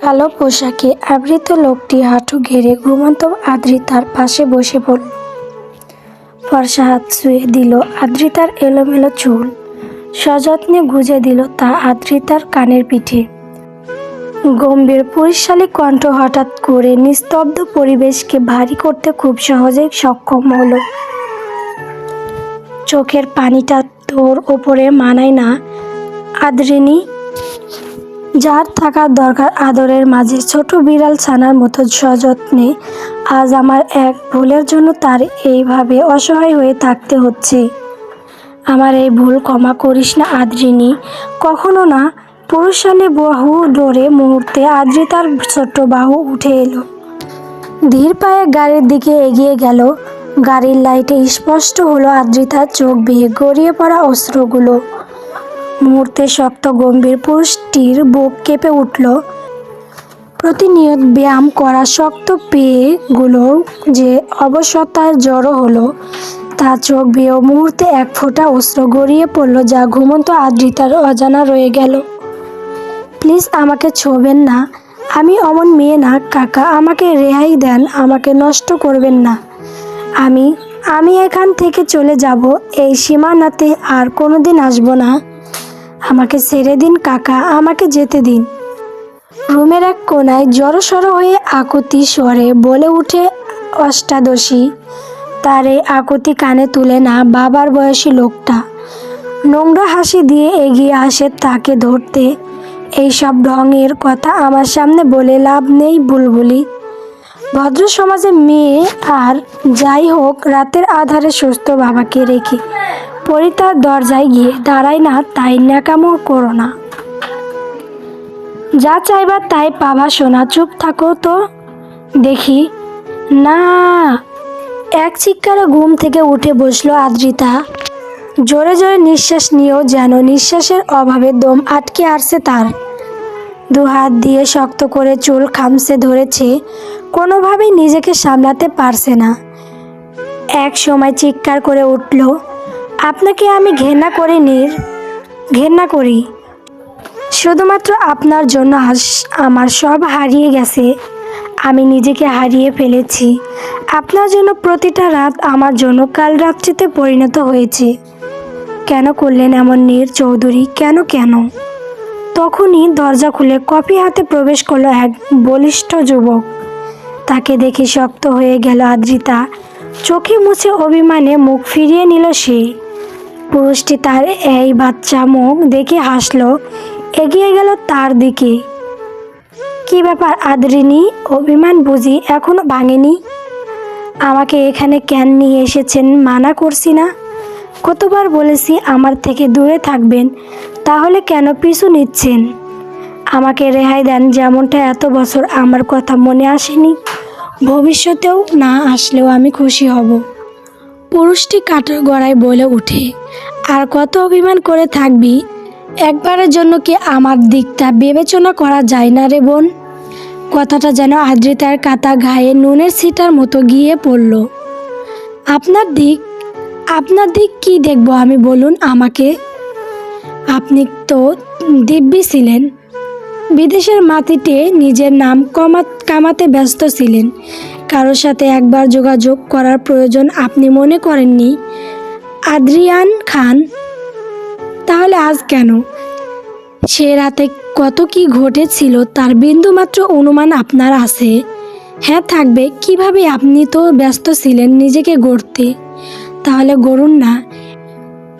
কালো পোশাকে আবৃত লোকটি হাঁটু ঘেরে ঘুমন্ত আদ্রিতার পাশে বসে পড়ল। ফর্সা হাত ছুঁয়ে দিল আদ্রিতার এলোমেলো চুল। সযত্নে গুজে দিল তা আদ্রিতার কানের পিঠে। গম্ভীর পুরুষশালী কণ্ঠ হঠাৎ করে নিস্তব্ধ পরিবেশকে ভারী করতে খুব সহজেই সক্ষম হলো। চোখের পানিটা তোর ওপরে মানায় না, আদ্রিনী যার থাকার দরকার আদরের মাঝে ছোট বিড়াল ছানার মতো সযত্নে, আজ আমার এক ভুলের জন্য তার এইভাবে অসহায় হয়ে থাকতে হচ্ছে। আমার এই ভুল ক্ষমা করিস না আদ্রিনী কখনো না পুরুষালী বাহু ডোরে মুহূর্তে আদ্রিতার ছোট্ট বাহু উঠে এলো। ধীর পায়ে গাড়ির দিকে এগিয়ে গেল। গাড়ির লাইটে স্পষ্ট হলো আদ্রিতার চোখ বেয়ে গড়িয়ে পড়া অস্ত্রগুলো। মুহূর্তে শক্ত গম্ভীর পুরুষটির বুক কেঁপে উঠল। প্রতিনিয়ত ব্যায়াম করা শক্ত পেয়েগুলো যে অবসতায় জড়ো হলো, তা চোখ বেয়েও মুহূর্তে এক ফোঁটা অস্ত্র গড়িয়ে পড়ল যা ঘুমন্ত আদ্রিতার অজানা রয়ে গেল। প্লিজ আমাকে ছোবেন না। আমি অমন মেয়ে না, কাকা। আমাকে রেহাই দেন। আমাকে নষ্ট করবেন না। আমি আমি এখান থেকে চলে যাব। এই সীমানাতে আর কোনোদিন আসব না। আমাকে ছেড়ে দিন, কাকা, আমাকে যেতে দিন। রুমের এক কোনায় জড়সড় হয়ে আকুতি স্বরে বলে উঠে অষ্টাদশী। তার এই আকুতি কানে তুলে না বাবার বয়সী লোকটা। নোংরা হাসি দিয়ে এগিয়ে আসে তাকে ধরতে। এইসব ঢঙের কথা আমার সামনে বলে লাভ নেই বুলবুলি। ভদ্র সমাজে মেয়ে আর যাই হোক, রাতের আধারে সুস্থ বাবাকে রেখে পরিতার দরজায় গিয়ে দাঁড়ায় না, তাই ন্যাকামো করো না। যা চাইবার তাই পাবা শোনা চুপ থাকো তো। দেখি, না, এক চিৎকারে ঘুম থেকে উঠে বসল আদ্রিতা। জোরে জোরে নিঃশ্বাস নিয়েও যেন, নিঃশ্বাসের অভাবে দম আটকে আসছে তার। দু হাত দিয়ে শক্ত করে চুল খামছে ধরেছে, কোনোভাবেই নিজেকে সামলাতে পারছে না। এক সময় চিৎকার করে উঠল আপনাকে আমি ঘেন্না করি নির, ঘেন্না করি। শুধুমাত্র আপনার জন্য আমার সব হারিয়ে গেছে। আমি নিজেকে হারিয়ে ফেলেছি। আপনার জন্য প্রতিটা রাত আমার জন্য কাল রাত্রিতে পরিণত হয়েছে। কেন করলেন এমন নীর চৌধুরী? কেন কেন? তখনই দরজা খুলে কফি হাতে প্রবেশ করল এক বলিষ্ঠ যুবক। তাকে দেখে শক্ত হয়ে গেল আদ্রিতা। চোখে মুছে অভিমানে মুখ ফিরিয়ে নিল সে। পুরুষটি তার এই বাচ্চা মুখ দেখে হাসলো। এগিয়ে গেল তার দিকে। কি ব্যাপার আদরিনী? অভিমান বুঝি এখনও ভাঙেনি? আমাকে এখানে কেন নিয়ে এসেছেন? মানা করছি না? কতবার বলেছি আমার থেকে দূরে থাকবেন, তাহলে কেন পিছু নিচ্ছেন? আমাকে রেহাই দেন যেমনটা এত বছর আমার কথা মনে আসেনি। ভবিষ্যতেও না আসলেও আমি খুশি হব। পুরুষটি কাঠের গড়ায় বলে উঠে আর কত অভিমান করে থাকবি? একবারের জন্য কি আমার দিকটা বিবেচনা করা যায় না রে বোন? কথাটা যেন আদ্রিতার কাতা ঘায়ে নুনের ছিটার মতো গিয়ে পড়ল। আপনার দিক আপনার দিক কি দেখব আমি বলুন আমাকে? আপনি তো দিব্যি ছিলেন। বিদেশের মাটিতে নিজের নাম কমা, কামাতে ব্যস্ত ছিলেন। কারোর সাথে একবার যোগাযোগ করার প্রয়োজন আপনি মনে করেননি? আদ্রিয়ান খান, তাহলে আজ কেন? সে রাতে কত কি ঘটেছিল তার বিন্দুমাত্র অনুমান আপনার আছে। হ্যাঁ থাকবে। কীভাবে আপনি তো ব্যস্ত ছিলেন নিজেকে গড়তে? তাহলে গড়ুন না।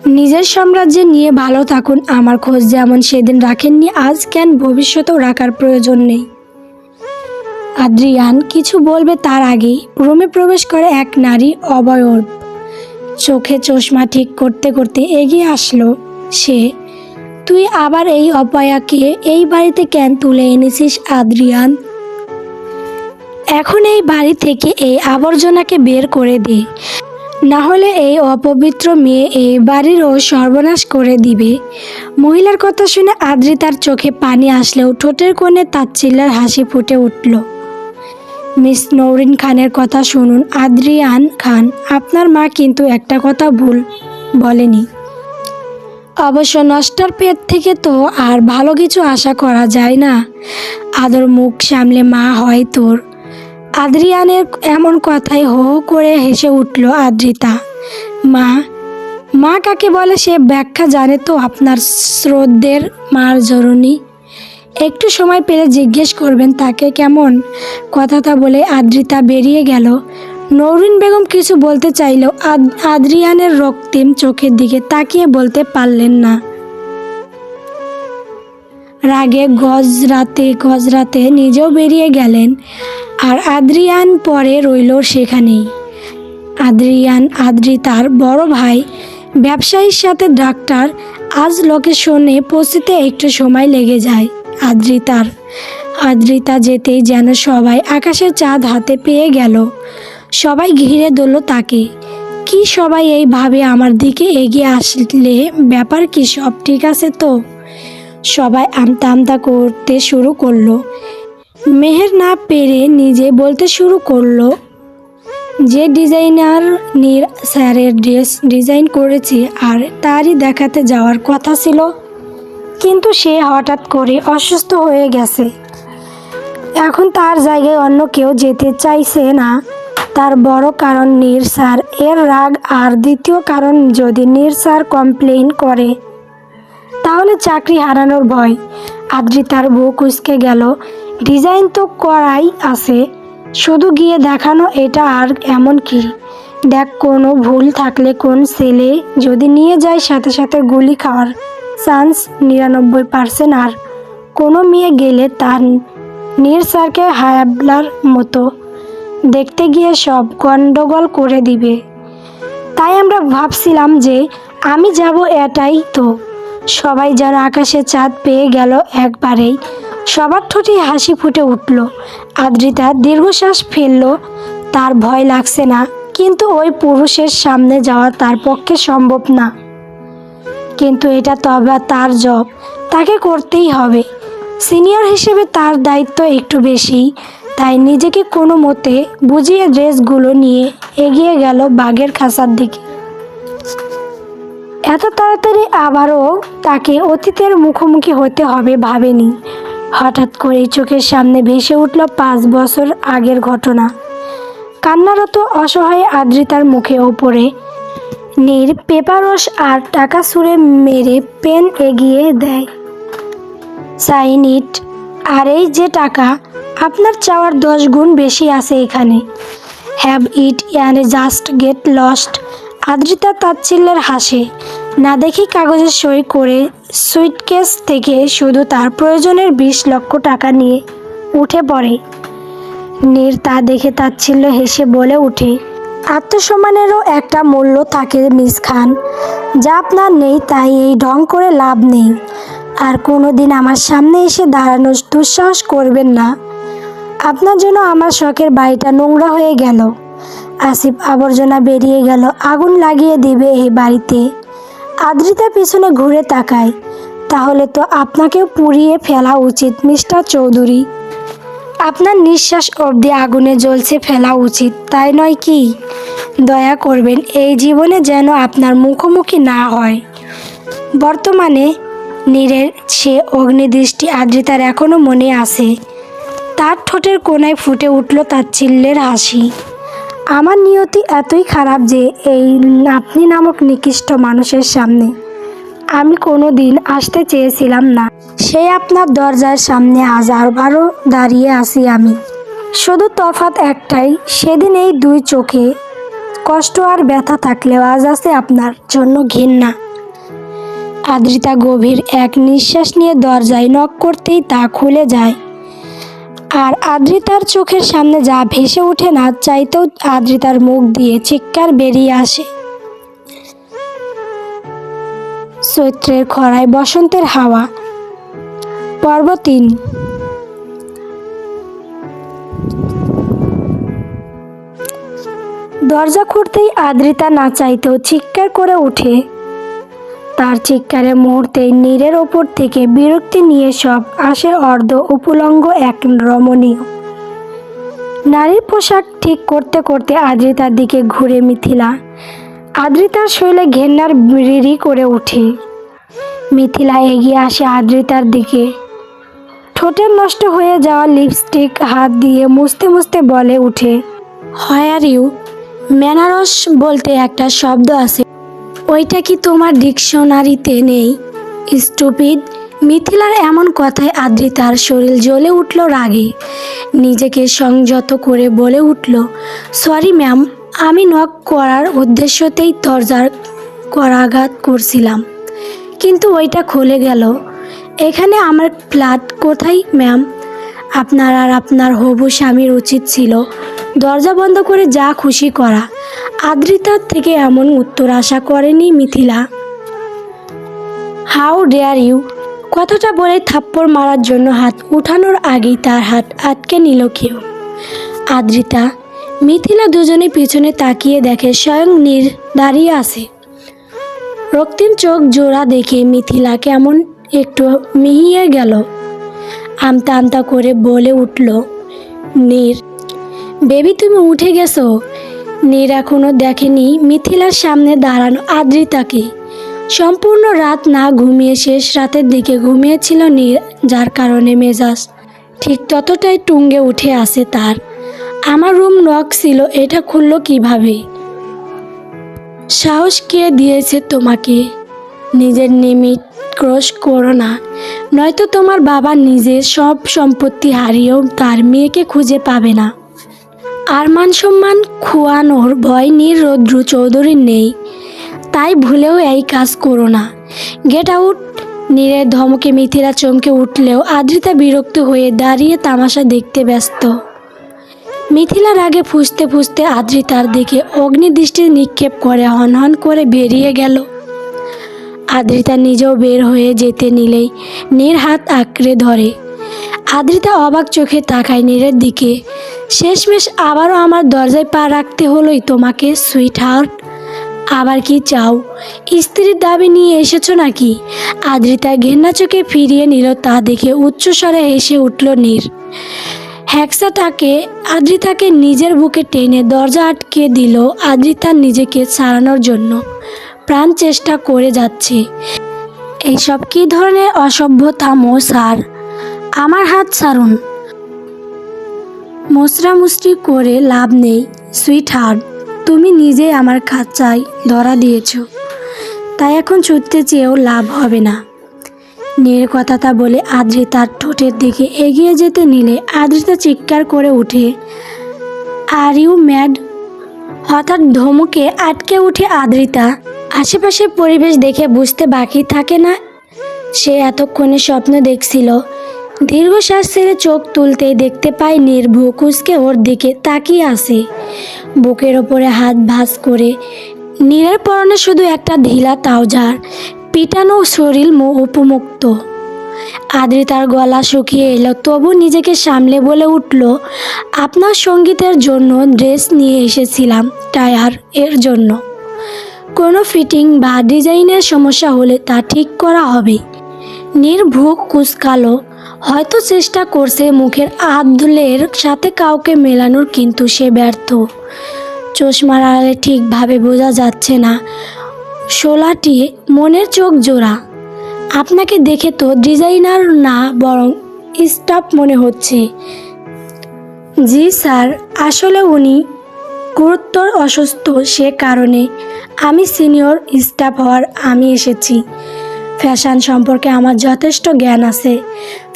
নিজের সাম্রাজ্যে নিয়ে ভালো থাকুন। আমার খোঁজ যেমন সেদিন রাখেননি, আজ কেন ভবিষ্যতেও রাখার প্রয়োজন নেই? আদ্রিয়ান কিছু বলবে তার আগেই রুমে প্রবেশ করে এক নারী অবয়ব। চোখে চশমা ঠিক করতে করতে এগিয়ে আসলো। সে, তুই আবার এই অপয়াকে এই বাড়িতে কেন তুলে এনেছিস আদ্রিয়ান? এখন এই বাড়ি থেকে এই আবর্জনাকে বের করে দে। না হলে এই অপবিত্র মেয়ে এই বাড়িরও সর্বনাশ করে দিবে। মহিলার কথা শুনে আদ্রিতার চোখে পানি আসলেও ঠোঁটের কোণে তাচ্ছিল্যার হাসি ফুটে উঠল। মিস নৌরিন খানের কথা শুনুন, আদ্রিয়ান খান, আপনার মা কিন্তু একটা কথা ভুল বলেনি। অবশ্য নষ্টার পেট থেকে তো আর ভালো কিছু আশা করা যায় না। আদর মুখ সামলে মা হয় তোর। আদ্রিয়ানের এমন কথায় হো হো করে হেসে উঠল আদ্রিতা। মা মা কাকে বলে সে ব্যাখ্যা জানে তো আপনার শ্রদ্ধের মার জরুনি। একটু সময় পেলে জিজ্ঞেস করবেন তাকে কেমন? কথাটা বলে আদ্রিতা বেরিয়ে গেল। নৌরিন বেগম কিছু বলতে চাইলেও আদ- আদ্রিয়ানের রক্তিম চোখের দিকে তাকিয়ে বলতে পারলেন না। রাগে গজরাতে গজরাতে নিজেও বেরিয়ে গেলেন আর আদ্রিয়ান পরে রইল সেখানেই। আদ্রিয়ান, আদ্রিতার বড় ভাই, ব্যবসায়ীর সাথে ডাক্তার আজ লোকেশনে পৌঁছতে একটু সময় লেগে যায়। আদ্রিতার। আদ্রিতা যেতেই যেন সবাই আকাশের চাঁদ হাতে পেয়ে গেল। সবাই ঘিরে ধরল তাকে। কি সবাই এইভাবে আমার দিকে এগিয়ে আসলে? ব্যাপার কি সব ঠিক আছে তো? সবাই আমতা আমতা করতে শুরু করল। মেহের না পেরে নিজে বলতে শুরু করল যে ডিজাইনার নির স্যারের ড্রেস ডিজাইন করেছে আর তারই দেখাতে যাওয়ার কথা ছিল, কিন্তু সে হঠাৎ করে অসুস্থ হয়ে গেছে। এখন তার জায়গায় অন্য কেউ যেতে চাইছে না। তার বড় কারণ নির স্যার, এর রাগ আর দ্বিতীয় কারণ যদি নীর স্যার কমপ্লেন করে, তাহলে চাকরি হারানোর ভয়। আদ্রিতার বুক উসকে গেল, ডিজাইন তো করাই আছে শুধু গিয়ে দেখানো এটা আর এমন কি? দেখ, কোনো ভুল থাকলে কোন ছেলে যদি নিয়ে যায় সাথে সাথে গুলি খাওয়ার চান্স নিরানব্বই পার্সেন্ট আর কোনো মেয়ে গেলে তার নীর স্যারকে হায়াবলার মতো দেখতে গিয়ে সব গন্ডগোল করে দিবে। তাই আমরা ভাবছিলাম যে আমি যাব এটাই তো। সবাই যারা আকাশে চাঁদ পেয়ে গেল একবারেই। সবার ঠোঁটে হাসি ফুটে উঠল। আদ্রিতা দীর্ঘশ্বাস ফেলল। তার ভয় লাগছে না, কিন্তু ওই পুরুষের সামনে যাওয়া তার পক্ষে সম্ভব না। কিন্তু এটা তো আবার তার জব তাকে করতেই হবে। সিনিয়র হিসেবে তার দায়িত্ব একটু বেশি, তাই নিজেকে কোনো মতে বুঝিয়ে ড্রেসগুলো নিয়ে এগিয়ে গেল বাঘের খাঁচার দিকে। এত তাড়াতাড়ি আবারও তাকে অতীতের মুখোমুখি হতে হবে ভাবেনি। হঠাৎ করেই চোখের সামনে ভেসে উঠল পাঁচ বছর আগের ঘটনা। কান্নারত অসহায় আদ্রিতার মুখে ওপরে। নীর পেপারস আর টাকা সুরে মেরে পেন এগিয়ে দেয়। সাইন ইট আর এই যে টাকা, আপনার চাওয়ার দশ গুণ বেশি আছে এখানে। Have it and just get lost, Adrita তাচ্ছিল্যের হাসে। না দেখি কাগজে সই করে সুইটকেস থেকে শুধু তার প্রয়োজনের বিশ লক্ষ টাকা নিয়ে উঠে পড়ে। নীর তা দেখে তাচ্ছিল্য হেসে বলে উঠে আত্মসম্মানেরও একটা মূল্য থাকে, মিস খান। যা আপনার নেই, তাই এই ঢং করে লাভ নেই। আর কোনো দিন আমার সামনে এসে দাঁড়ানোর দুঃসাহস করবেন না। আপনার জন্য আমার শখের বাড়িটা নোংরা হয়ে গেল। আসিফ আবর্জনা বেরিয়ে গেল, আগুন লাগিয়ে দিবে এই বাড়িতে। আদ্রিতা পিছনে ঘুরে তাকায়। তাহলে তো আপনাকেও পুড়িয়ে ফেলা উচিত, মিস্টার চৌধুরী। আপনার নিঃশ্বাস অবধি আগুনে জ্বলছে ফেলা উচিত, তাই নয় কি? দয়া করবেন, এই জীবনে যেন আপনার মুখোমুখি না হয়। বর্তমানে নীরের সে অগ্নিদৃষ্টি আদ্রিতার এখনও মনে আছে। তার ঠোঁটের কোনায় ফুটে উঠল তার চিল্লের হাসি। আমার নিয়তি এতই খারাপ যে এই নাতনি নামক নিকৃষ্ট মানুষের সামনে আমি কোনো দিন আসতে চেয়েছিলাম না। সে আপনার দরজার সামনে আজ হাজারবারও দাঁড়িয়ে আছি আমি। শুধু তফাৎ একটাই, সেদিন এই দুই চোখে কষ্ট আর ব্যথা থাকলেও আজ আছে আপনার জন্য ঘৃণা। আদ্রিতা গভীর এক নিঃশ্বাস নিয়ে দরজায় নক করতেই তা খুলে যায়। আর আদ্রিতার চোখের সামনে যা ভেসে ওঠে না, চাইতেও আদ্রিতার মুখ দিয়ে চিৎকার বেরিয়ে আসে। চৈত্রের খরায় বসন্তের হাওয়া। পর্ব তিন দরজা খুঁড়তেই আদ্রিতা না চাইতেও চিৎকার করে ওঠে। তার চিৎকারের মুহূর্তেই নীরের ওপর থেকে বিরক্তি নিয়ে সব আসে অর্ধ উপলঙ্গ এক রমণীয়। নারীর পোশাক ঠিক করতে করতে আদ্রিতার দিকে ঘুরে মিথিলা। আদ্রিতার শৈলে ঘেন্নার বিড়ি করে ওঠে। মিথিলা এগিয়ে আসে আদ্রিতার দিকে। ঠোঁটের নষ্ট হয়ে যাওয়া লিপস্টিক হাত দিয়ে মুছতে মুছতে বলে উঠে হয়ার ইউ, ম্যানারস বলতে একটা শব্দ আছে। ওইটা কি তোমার ডিকশনারিতে নেই? স্টুপিড, মিথিলার এমন কথায় আদ্রিতার শরীর জ্বলে উঠল রাগে। নিজেকে সংযত করে বলে উঠল সরি ম্যাম আমি নক করার উদ্দেশ্যতেই দরজার করাঘাত করছিলাম। কিন্তু ওইটা খুলে গেল। এখানে আমার ফ্ল্যাট কোথায় ম্যাম আপনার আর আপনার হবু স্বামীর উচিত ছিল। দরজা বন্ধ করে যা খুশি করা। আদ্রিতার থেকে এমন উত্তর আশা করেনি মিথিলা। হাউ ডেয়ার ইউ কথাটা বলে থাপ্পড় মারার জন্য হাত উঠানোর আগেই তার হাত আটকে নিল কেউ। আদ্রিতা, মিথিলা দুজনে পিছনে তাকিয়ে দেখে স্বয়ং নীর দাঁড়িয়ে আছে। রক্তিম চোখ জোড়া দেখে মিথিলা কেমন একটু মিহিয়ে গেল। আমতা আমতা করে বলে উঠল, নীর বেবি, তুমি উঠে গেছো? নীর এখনও দেখেনি মিথিলার সামনে দাঁড়ানো আদ্রিতাকে। সম্পূর্ণ রাত না ঘুমিয়ে শেষ রাতের দিকে ঘুমিয়েছিল নীর, যার কারণে মেজাজ ঠিক ততটাই টুঙ্গে উঠে আসে তার। আমার রুম নক ছিল, এটা খুললো কীভাবে? সাহস কে দিয়েছে তোমাকে? নিজের নিমিট ক্রস করো না। নয়তো তোমার বাবা নিজের সব সম্পত্তি হারিয়েও তার মেয়েকে খুঁজে পাবে না। আর মান সম্মান খোয়ানোর ভয় নিরৌদ্র চৌধুরীর নেই। তাই ভুলেও এই কাজ করো না। গেট আউট নীরের ধমকে মিথিলা চমকে উঠলেও আদ্রিতা বিরক্ত হয়ে দাঁড়িয়ে তামাশা দেখতে ব্যস্ত। মিথিলার আগে ফুসতে ফুসতে আদ্রিতার দিকে অগ্নিদৃষ্টি নিক্ষেপ করে হনহন করে বেরিয়ে গেল। আদ্রিতা নিজেও বের হয়ে যেতে নিলেই নীর হাত আঁকড়ে ধরে। আদ্রিতা অবাক চোখে তাকায় নীরের দিকে। শেষমেশ আবারও আমার দরজায় পা রাখতে হলোই তোমাকে সুইট হার্ট আবার কি চাও? স্ত্রীর দাবি নিয়ে এসেছ নাকি? আদ্রিতা ঘেন্না চোখে ফিরিয়ে নিল, তা দেখে উচ্চস্বরে এসে উঠল নীর। হ্যাক্সা তাকে, আদ্রিতাকে নিজের বুকে টেনে দরজা আটকে দিল আদ্রিতা নিজেকে ছাড়ানোর জন্য। প্রাণ চেষ্টা করে যাচ্ছে। এইসব কী ধরনের অসভ্যতা মো স্যার? আমার হাত ছাড়ুন। মুসরামুসরি করে লাভ নেই সুইট হার্ট তুমি নিজে আমার খাঁচায় ধরা দিয়েছ। তাই এখন ছুটতে চেয়েও লাভ হবে না। নীর কথাটা বলে আদ্রিতার ঠোঁটের দিকে এগিয়ে যেতে নিলে আদ্রিতা চিৎকার করে উঠে আর ইউ ম্যাড হঠাৎ ধমকে আটকে উঠে আদ্রিতা। আশেপাশের পরিবেশ দেখে বুঝতে বাকি থাকে না। সে এতক্ষণে স্বপ্ন দেখছিল দীর্ঘশ্বাস ছেড়ে চোখ তুলতেই দেখতে পায় নির্ভু কুচকে ওর দিকে তাকিয়ে আসে বুকের ওপরে হাত ভাঁজ করে নীরের পরনে শুধু একটা ঢিলা তাওজার, পিটানো শরীর উপমুক্ত। আদ্রিতার গলা শুকিয়ে এলো, তবু নিজেকে সামলে বলে উঠল, আপনার সঙ্গীতের জন্য ড্রেস নিয়ে এসেছিলাম, টায়ার এর জন্য। কোনো ফিটিং বা ডিজাইনের সমস্যা হলে তা ঠিক করা হবে। নির্ভুক কুচকালো হয়তো চেষ্টা করছে মুখের আদলের সাথে কাউকে মেলানোর, কিন্তু সে ব্যর্থ। চশমার আড়ালে ঠিকভাবে বোঝা যাচ্ছে না। শোলাটি মনের চোখ জোড়া। আপনাকে দেখে তো ডিজাইনার না, বরং স্টাফ মনে হচ্ছে। জি স্যার, আসলে উনি গুরুত্বর অসুস্থ সে কারণে। আমি সিনিয়র স্টাফ হওয়ার আমি এসেছি। ফ্যাশন সম্পর্কে আমার যথেষ্ট জ্ঞান আছে।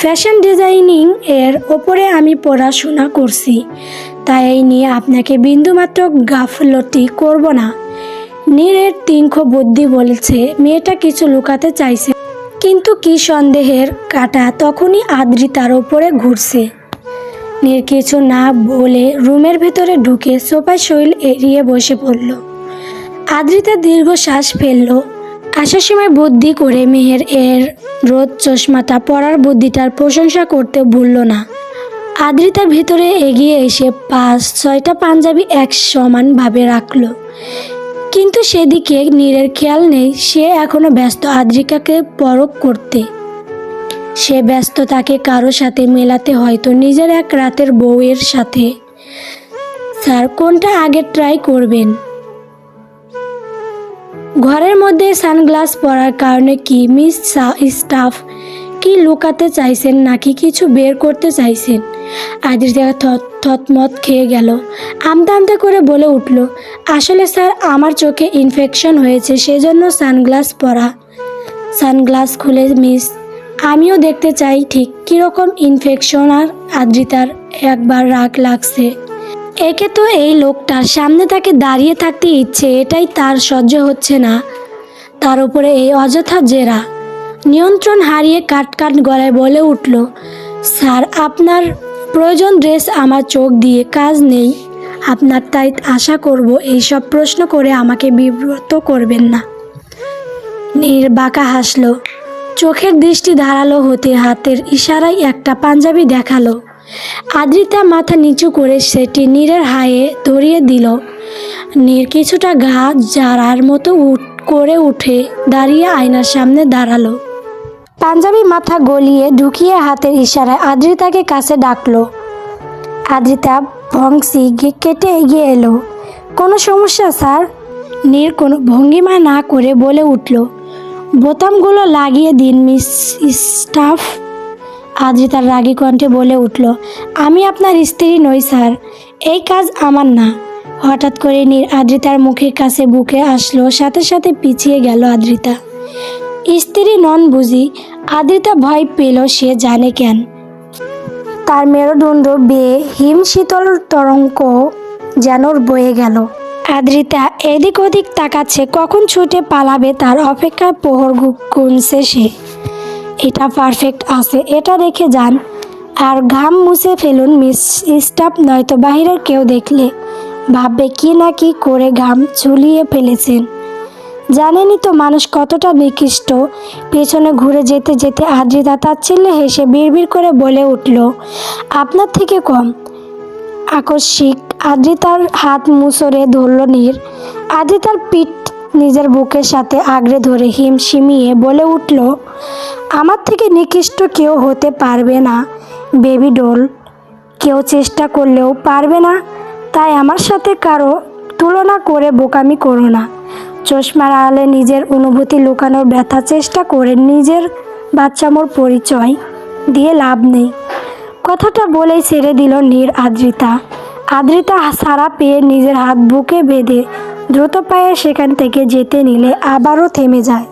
ফ্যাশন ডিজাইনিং এর ওপরে আমি পড়াশোনা করছি। তাই এই নিয়ে আপনাকে বিন্দুমাত্র গাফলতি করব না। নীরের তিনখ বুদ্ধি বলছে, মেয়েটা কিছু লুকাতে চাইছে, কিন্তু কি সন্দেহের কাটা তখনই আদ্রিতার ওপরে ঘুরছে। নীর কিছু না বলে রুমের ভেতরে ঢুকে সোফায় শৈল এড়িয়ে বসে পড়ল। আদ্রিতা দীর্ঘ শ্বাস ফেলল। আসার সময় বুদ্ধি করে মেহের এর রোদ চশমাটা পরার বুদ্ধিটার প্রশংসা করতে ভুলল না। আদ্রিতার ভেতরে এগিয়ে এসে পাঁচ, ছয়টা পাঞ্জাবি এক সমানভাবে রাখল। কিন্তু সেদিকে নীরের খেয়াল নেই, সে এখনও ব্যস্ত আদ্রিকাকে পরক করতে। সে ব্যস্ত তাকে কারও সাথে মেলাতে হয়তো নিজের এক রাতের বউয়ের সাথে। স্যার, কোনটা আগে ট্রাই করবেন? ঘরের মধ্যে সানগ্লাস পরার কারণে কি মিস স্টাফ কি লুকাতে চাইছেন নাকি কিছু বের করতে চাইছেন? আদ্রিতা থত থতমত খেয়ে গেল। আমতা আমতা করে বলে উঠল, আসলে স্যার, আমার চোখে ইনফেকশন হয়েছে, সেজন্য সানগ্লাস পরা। সানগ্লাস খুলে মিস, আমিও দেখতে চাই ঠিক কীরকম ইনফেকশন আর আদ্রিতার একবার রাগ লাগছে। একে তো এই লোকটার সামনে তাকে দাঁড়িয়ে থাকতে ইচ্ছে, এটাই তার সহ্য হচ্ছে না। তার উপরে এই অযথা জেরা। নিয়ন্ত্রণ হারিয়ে কাট কাট গলায় বলে উঠল, স্যার, আপনার প্রয়োজন ড্রেস আমার চোখ দিয়ে, কাজ নেই। আপনার তাই আশা করব এইসব প্রশ্ন করে আমাকে বিব্রত করবেন না। নীর বাঁকা হাসলো। চোখের দৃষ্টি ধারালো হতে হাতের ইশারায় একটা পাঞ্জাবি দেখাল। আদ্রিতা মাথা নিচু করে সেটি নীরের হায়ে ধরিয়ে দিল। নীর কিছুটা গা জারার মতো করে উঠে দাঁড়িয়ে আয়নার সামনে দাঁড়াল। পাঞ্জাবি মাথা গলিয়ে ঢুকিয়ে হাতের ইশারায় আদ্রিতাকে কাছে ডাকলো। আদ্রিতা ভংসি কেটে এগিয়ে এলো। কোনো সমস্যা, স্যার? নীর কোনো ভঙ্গিমা না করে বলে উঠল। বোতামগুলো লাগিয়ে দিন, মিস স্টাফ। আদ্রিতার রাগী কণ্ঠে বলে উঠল, আমি আপনার স্ত্রী নই, স্যার। এই কাজ আমার না। হঠাৎ করে নীর আদ্রিতার মুখের কাছে বুকে আসলো, সাথে সাথে পিছিয়ে গেল আদ্রিতা। স্ত্রী নন বুঝি, আদ্রিতা ভয় পেল, সে জানে কেন? তার মেরুদণ্ড বেয়ে হিম শীতল তরঙ্গ যেন বয়ে গেল। আদ্রিতা এদিক ওদিক তাকাচ্ছে, কখন ছুটে পালাবে তার অপেক্ষায় প্রহর গুনছে সে। এটা পারফেক্ট আছে, এটা রেখে যান। আর ঘাম মুছে ফেলুন মিস স্টাফ নয়তো বাহিরের কেউ দেখলে। ভাববে কি না কি করে ঘাম ঝুলিয়ে ফেলেছেন। জানেনই তো মানুষ কতটা নিকৃষ্ট পেছনে ঘুরে যেতে যেতে আদ্রিতা তাচ্ছিল্যে হেসে বিড়বিড় করে বলে উঠল, আপনার থেকে কম। আকস্মিক আদ্রিতার হাত মুসরে ধরল নীর। আদ্রিতার পিঠ নিজের বুকের সাথে আগড়ে ধরে হিম শিমিয়ে বলে উঠল, আমার থেকে নিকৃষ্ট কেউ হতে পারবে না, বেবি ডোল। কেউ চেষ্টা করলেও পারবে না, তাই আমার সাথে কারও তুলনা করে বোকামি করো না চশমার আড়ালে নিজের অনুভূতি লুকানোর ব্যথা চেষ্টা করে নিজের বাচ্চামোর পরিচয় দিয়ে লাভ নেই। কথাটা বলেই ছেড়ে দিল নীর আদ্রিতা। আদ্রিতা সারা পেয়ে নিজের হাত বুকে বেঁধে দ্রুত পায়ে সেখান থেকে যেতে নিলে আবারও থেমে যায়।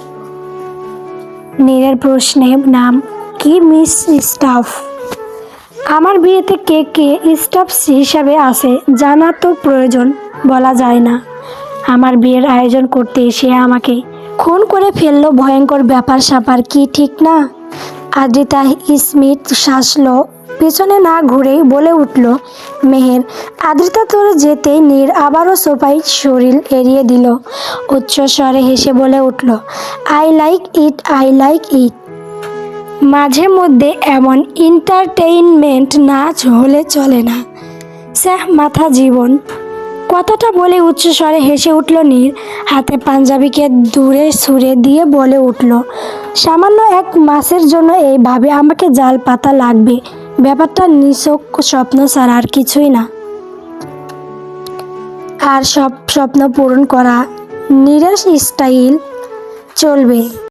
নীরের প্রশ্নে নাম, কি মিস স্টাফ? আমার বিয়েতে কে কে স্টাফ হিসাবে আসে জানা তো প্রয়োজন, বলা যায় না। আমার বিয়ের আয়োজন করতে এসে আমাকে খুন করে ফেলল, ভয়ঙ্কর ব্যাপার স্যাপার কি ঠিক না? আদ্রিতা স্মিথ শাসলো পেছনে না ঘুরেই বলে উঠল, মেহের, আদ্রিতা তোর যেতেই নীর আবারও সোফাই শরীর এড়িয়ে দিল। উচ্চ স্বরে হেসে বলে উঠল, I like it, I like it. মাঝে মধ্যে এমন এন্টারটেইনমেন্ট নাচ হলে চলে না। স্যাহ, মাথা জীবন। কথাটা বলে উচ্চস্বরে হেসে উঠল নীর, হাতে পাঞ্জাবিকে দূরে সুরে দিয়ে বলে উঠল, সামান্য এক মাসের জন্য এইভাবে আমাকে জাল পাতা লাগবে। ব্যাপারটা নিছক স্বপ্ন ছাড়া আর কিছুই না। আর সব স্বপ্ন পূরণ করা নিরাশ স্টাইল চলবে।